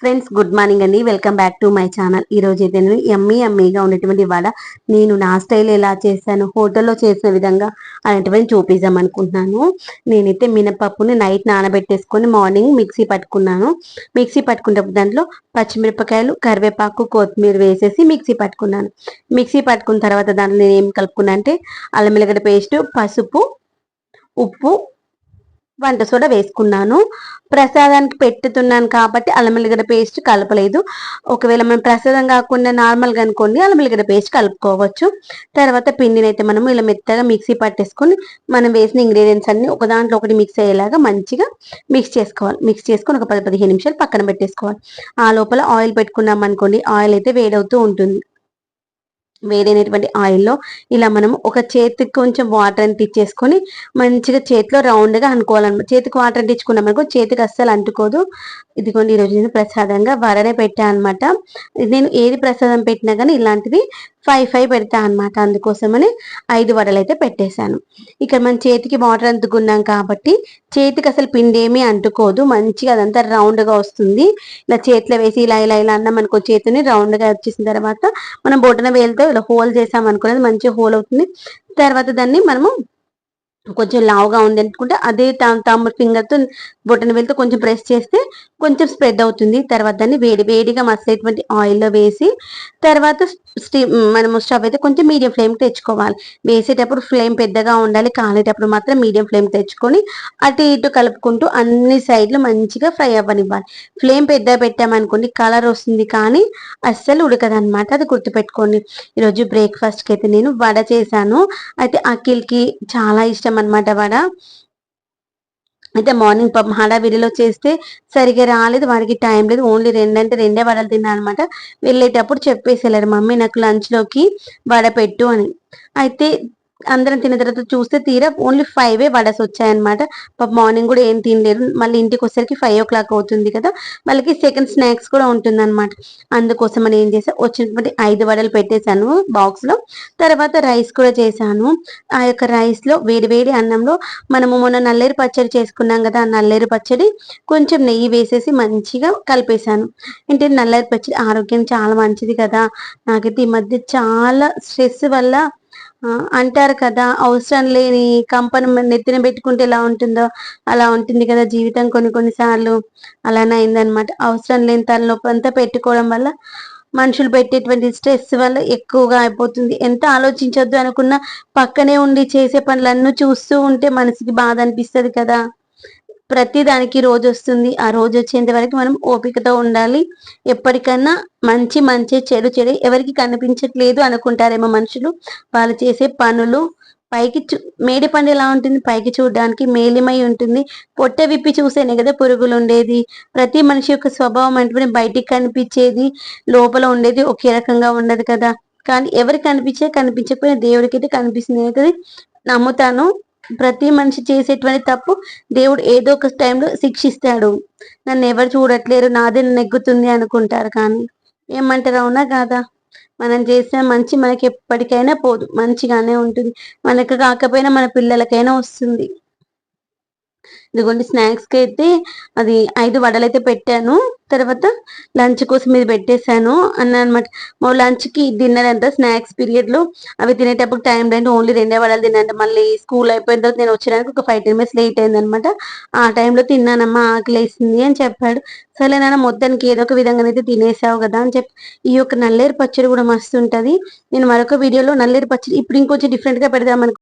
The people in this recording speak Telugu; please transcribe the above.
ఫ్రెండ్స్ గుడ్ మార్నింగ్ అండి. Welcome back to my channel ఈ రోజు అయితే నేను ఎమ్మీ ఎమ్మీగా ఉన్నటువంటి వడ నేను నా స్టైల్ ఎలా చేశాను హోటల్లో చేసిన విధంగా అనేటువంటి చూపిద్దాం అనుకుంటున్నాను. నేనైతే మినపప్పుని నైట్ నానబెట్టేసుకొని మార్నింగ్ మిక్సీ పట్టుకున్నాను. మిక్సీ పట్టుకున్నప్పుడు దాంట్లో పచ్చిమిరపకాయలు కరివేపాకు కొత్తిమీర వేసేసి మిక్సీ పట్టుకున్నాను. మిక్సీ పట్టుకున్న తర్వాత దాంట్లో నేను ఏం కలుపుకున్నా అంటే అల్లం వెల్లిగడ్డ పేస్ట్ పసుపు ఉప్పు వంట సోడా వేసుకున్నాను. ప్రసాదానికి పెట్టుతున్నాను కాబట్టి అల్లం వెల్లిగడ్డ పేస్ట్ కలపలేదు. ఒకవేళ మనం ప్రసాదం కాకుండా నార్మల్గా అనుకోండి అల్లం వెల్లిగడ్డ పేస్ట్ కలుపుకోవచ్చు. తర్వాత పిండిని అయితే మనం ఇలా మెత్తగా మిక్సీ పట్టేసుకొని మనం వేసిన ఇంగ్రీడియంట్స్ అన్ని ఒక దాంట్లో ఒకటి మిక్స్ అయ్యేలాగా మంచిగా మిక్స్ చేసుకోవాలి. మిక్స్ చేసుకొని ఒక పది పదిహేను నిమిషాలు పక్కన పెట్టేసుకోవాలి. ఆ లోపల ఆయిల్ పెట్టుకున్నాం అనుకోండి ఆయిల్ అయితే వేడవుతూ ఉంటుంది. వేడైనటువంటి ఆయిల్లో ఇలా మనం ఒక చేతికి కొంచెం వాటర్ అంటించేసుకొని మంచిగా చేతిలో రౌండ్గా అనుకోవాలన్నమాట. చేతికి వాటర్ అంటించుకున్నాం అనుకో చేతికి అస్సలు అంటుకోదు. ఇదిగోండి ఈరోజు నేను ప్రసాదంగా వరనే పెట్టాను అనమాట నేను ఏది ప్రసాదం పెట్టినా కానీ ఇలాంటివి ఫైవ్ ఫైవ్ పెడతా అనమాట అందుకోసమని ఐదు వడలు అయితే పెట్టేశాను. ఇక్కడ మన చేతికి వాటర్ అందుకున్నాం కాబట్టి చేతికి అసలు పిండి ఏమీ అంటుకోదు. మంచిగా అదంతా రౌండ్గా వస్తుంది. ఇలా చేతిలో వేసి ఇలా ఇలా ఇలా అన్నాం అనుకో చేతిని రౌండ్గా వచ్చేసిన తర్వాత మనం బొటన వేలతో ఇలా హోల్ చేసాం అనుకున్నది మంచిగా హోల్ అవుతుంది. తర్వాత దాన్ని మనము కొంచెం లావుగా ఉంది అనుకుంటే అదే తాము ఫింగర్తో బొట్టన వెళ్తే కొంచెం ప్రెస్ చేస్తే కొంచెం స్ప్రెడ్ అవుతుంది. తర్వాత దాన్ని వేడి వేడిగా మసలేటువంటి ఆయిల్లో వేసి తర్వాత స్టీ మనము స్టవ్ అయితే కొంచెం మీడియం ఫ్లేమ్ తెచ్చుకోవాలి. వేసేటప్పుడు ఫ్లేమ్ పెద్దగా ఉండాలి. కాలేటప్పుడు మాత్రం మీడియం ఫ్లేమ్ తెచ్చుకొని అటు ఇటు కలుపుకుంటూ అన్ని సైడ్లు మంచిగా ఫ్రై అవ్వనివ్వాలి. ఫ్లేమ్ పెద్ద పెట్టామనుకోండి కలర్ వస్తుంది కానీ అస్సలు ఉడకదనమాట అది గుర్తుపెట్టుకోండి. ఈరోజు బ్రేక్ఫాస్ట్కి అయితే నేను వడ చేశాను. అయితే అఖిల్కి చాలా ఇష్టం అనమాట వడ. అయితే మార్నింగ్ పాపం హడావిడిలో చేస్తే సరిగ్గా రాలేదు వాడికి టైం లేదు. ఓన్లీ రెండంటే రెండే వడలు తిన్నా అనమాట వెళ్ళేటప్పుడు చెప్పేసి వెళ్ళారు మమ్మీ నాకు లంచ్లోకి వడ పెట్టు అని. అయితే అందరం తిన్న తర్వాత చూస్తే తీరా ఓన్లీ ఫైవ్ ఏ వడస్ వచ్చాయన్నమాట. పాప మార్నింగ్ కూడా ఏం తినలేరు మళ్ళీ ఇంటికి వచ్చేసరికి ఫైవ్ ఓ క్లాక్ అవుతుంది కదా. వాళ్ళకి సెకండ్ స్నాక్స్ కూడా ఉంటుంది అనమాట అందుకోసం అని ఏం చేసా వచ్చినటువంటి ఐదు వడలు పెట్టేశాను బాక్స్లో. తర్వాత రైస్ కూడా చేశాను. ఆ యొక్క రైస్లో వేడి వేడి అన్నంలో మనము మొన్న నల్లేరు పచ్చడి చేసుకున్నాం కదా ఆ నల్లేరు పచ్చడి కొంచెం నెయ్యి వేసేసి మంచిగా కలిపేశాను. అంటే నల్లేరు పచ్చడి ఆరోగ్యం చాలా మంచిది కదా. నాకైతే ఈ మధ్య చాలా స్ట్రెస్ వల్ల అంటారు కదా అవసరం లేని కంపను నెత్తిన పెట్టుకుంటే ఎలా ఉంటుందో అలా ఉంటుంది కదా జీవితం కొన్ని కొన్నిసార్లు అలానే అయిందనమాట అవసరం లేని తలనొప్పి అంతా పెట్టుకోవడం వల్ల మనుషులు పెట్టేటువంటి స్ట్రెస్ వల్ల ఎక్కువగా అయిపోతుంది. ఎంత ఆలోచించొద్దు అనుకున్నా పక్కనే ఉండి చేసే పనులన్నీ చూస్తూ ఉంటే మనసుకి బాధ అనిపిస్తుంది కదా. ప్రతి దానికి రోజు వస్తుంది. ఆ రోజు వచ్చేంత వరకు మనం ఓపికతో ఉండాలి. ఎప్పటికన్నా మంచి మంచి చెడు చెడు ఎవరికి కనిపించట్లేదు అనుకుంటారేమో మనుషులు. వాళ్ళు చేసే పనులు పైకి మేడి పండు ఎలా ఉంటుంది? పైకి చూడడానికి మేలిమై ఉంటుంది. పొట్ట విప్పి చూసేనే కదా పురుగులు ఉండేది. ప్రతి మనిషి యొక్క స్వభావం అంటే బయటికి కనిపించేది. లోపల ఉండేది ఒకే రకంగా ఉండదు కదా. కానీ ఎవరికి కనిపించే కనిపించకపోయినా దేవుడికి అయితే కనిపిస్తుంది కదా. నమ్ముతాను. ప్రతి మనిషి చేసేటువంటి తప్పు దేవుడు ఏదో ఒక టైంలో శిక్షిస్తాడు. నన్ను ఎవరు చూడట్లేరు నాదే నెగ్గుతుంది అనుకుంటారు కానీ ఏమంటారు అవునా కాదా? మనం చేసిన మంచి మనకి ఎప్పటికైనా పోదు మంచిగానే ఉంటుంది. మనకు కాకపోయినా మన పిల్లలకైనా వస్తుంది. ఇదిగోండి స్నాక్స్కి అయితే అది ఐదు వడలు అయితే పెట్టాను. తర్వాత లంచ్ కోసం ఇది పెట్టేశాను. అన్న అనమాట మా లంచ్కి డిన్నర్ అంతా స్నాక్స్ పీరియడ్లో అవి తినేటప్పుడు టైం లేదు ఓన్లీ రెండే వడలు తిన్నాను. మళ్ళీ స్కూల్ అయిపోయిన తర్వాత నేను వచ్చడానికి ఒక ఫైవ్ టెన్ మినిట్స్ లేట్ అయింది అనమాట ఆ టైంలో తిన్నానమ్మా ఆకలి వేసింది అని చెప్పాడు. సరే నాన్న మొత్తానికి ఏదో ఒక విధంగా అయితే తినేసావు కదా అని చెప్పి ఈ యొక్క నల్లేరు పచ్చడి కూడా మస్తు ఉంటుంది. నేను మరొక వీడియోలో నల్లేరు పచ్చడి ఇప్పుడు ఇంకొంచెం డిఫరెంట్గా పెడదాం